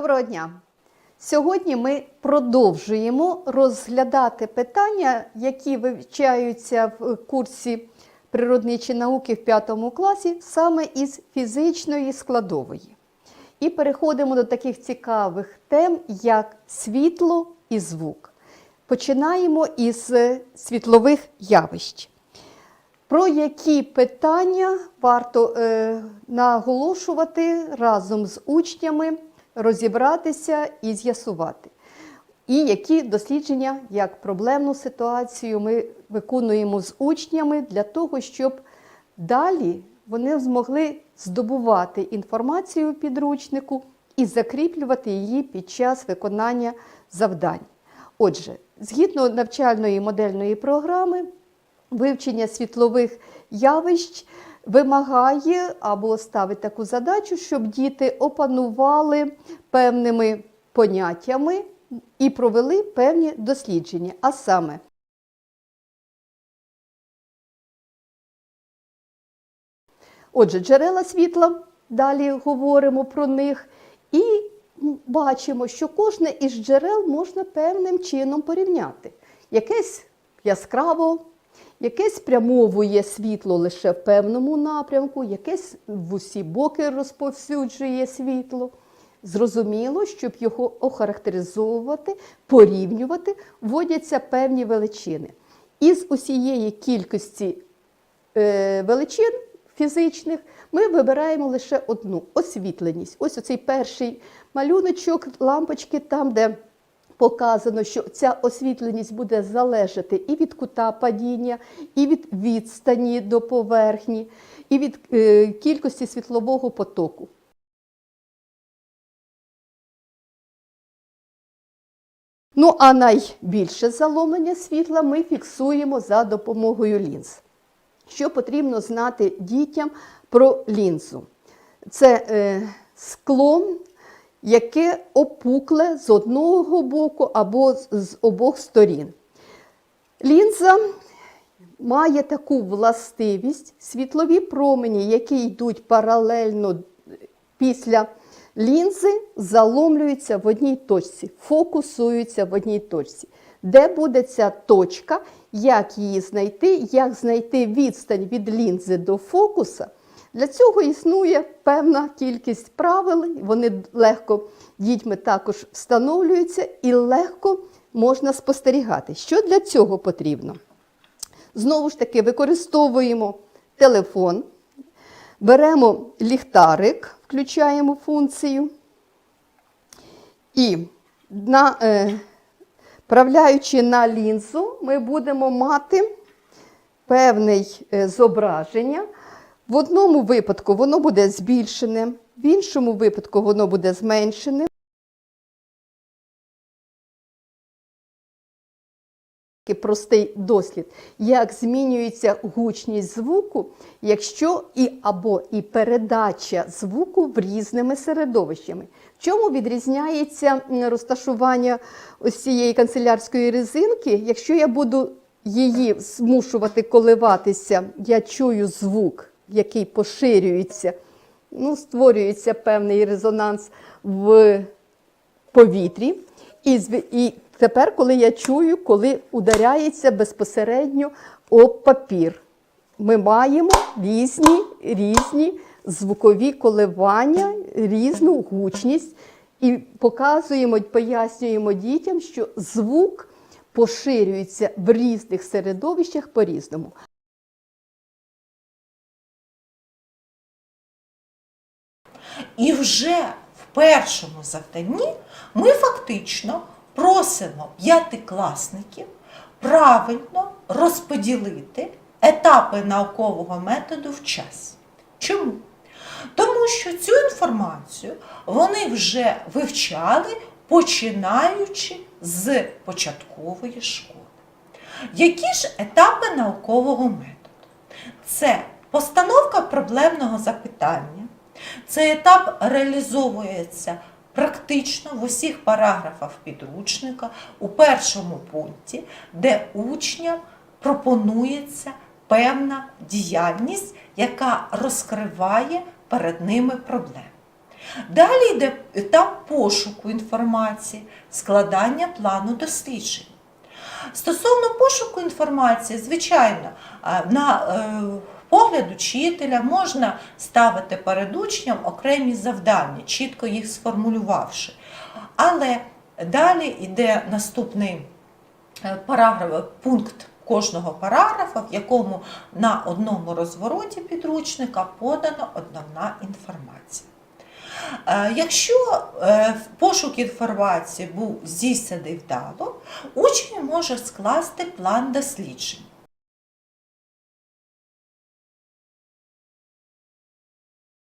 дня! Сьогодні ми продовжуємо розглядати питання, які вивчаються в курсі природничі науки в 5 класі, саме із фізичної складової. І переходимо до таких цікавих тем, як світло і звук. Починаємо із світлових явищ. Про які питання варто е, наголошувати разом з учнями, розібратися і з'ясувати. І які дослідження, як проблемну ситуацію ми виконуємо з учнями для того, щоб далі вони змогли здобувати інформацію у підручнику і закріплювати її під час виконання завдань. Отже, згідно навчальної модельної програми, вивчення світлових явищ вимагає або ставить таку задачу, щоб діти опанували певними поняттями і провели певні дослідження. А саме, отже, джерела світла, далі говоримо про них, і бачимо, що кожне із джерел можна певним чином порівняти. Якесь яскраво якесь спрямовує світло лише в певному напрямку, якесь в усі боки розповсюджує світло. Зрозуміло, щоб його охарактеризовувати, порівнювати, вводяться певні величини. Із усієї кількості е, величин фізичних ми вибираємо лише одну освітленість. Ось оцей перший малюночок, лампочки, там, де показано, що ця освітленість буде залежати і від кута падіння, і від відстані до поверхні, і від е, кількості світлового потоку. Ну, а найбільше заломлення світла ми фіксуємо за допомогою лінз. Що потрібно знати дітям про лінзу? Це е, скло, яке опукле з одного боку або з обох сторін. Лінза має таку властивість, світлові промені, які йдуть паралельно після лінзи, заломлюються в одній точці, фокусуються в одній точці. Де буде ця точка, як її знайти, як знайти відстань від лінзи до фокуса? Для цього існує певна кількість правил, вони легко дітьми також встановлюються і легко можна спостерігати. Що для цього потрібно? Знову ж таки, використовуємо телефон, беремо ліхтарик, включаємо функцію. І на, е, вправляючи на лінзу, ми будемо мати певне зображення. В одному випадку воно буде збільшене, в іншому випадку воно буде зменшене. Простий дослід, як змінюється гучність звуку, якщо і або і передача звуку в різними середовищами. В чому відрізняється розташування ось цієї канцелярської резинки? Якщо я буду її змушувати коливатися, я чую звук який поширюється, ну, створюється певний резонанс в повітрі. І і тепер, коли я чую, коли ударяється безпосередньо об папір, ми маємо різні, різні звукові коливання, різну гучність. І показуємо, пояснюємо дітям, що звук поширюється в різних середовищах по-різному. І вже в першому завданні ми фактично просимо п'ятикласників правильно розподілити етапи наукового методу в час. Чому? Тому що цю інформацію вони вже вивчали, починаючи з початкової школи. Які ж етапи наукового методу? Це постановка проблемного запитання. Цей етап реалізовується практично в усіх параграфах підручника у першому пункті, де учням пропонується певна діяльність, яка розкриває перед ними проблеми. Далі йде етап пошуку інформації, складання плану досліджень. Стосовно пошуку інформації, звичайно, на е, погляд учителя можна ставити перед учнем окремі завдання, чітко їх сформулювавши. Але далі йде наступний е, параграф, пункт кожного параграфа, в якому на одному розвороті підручника подана основна інформація. Е, Якщо е, пошук інформації був здійснений вдало, учень може скласти план досліджень.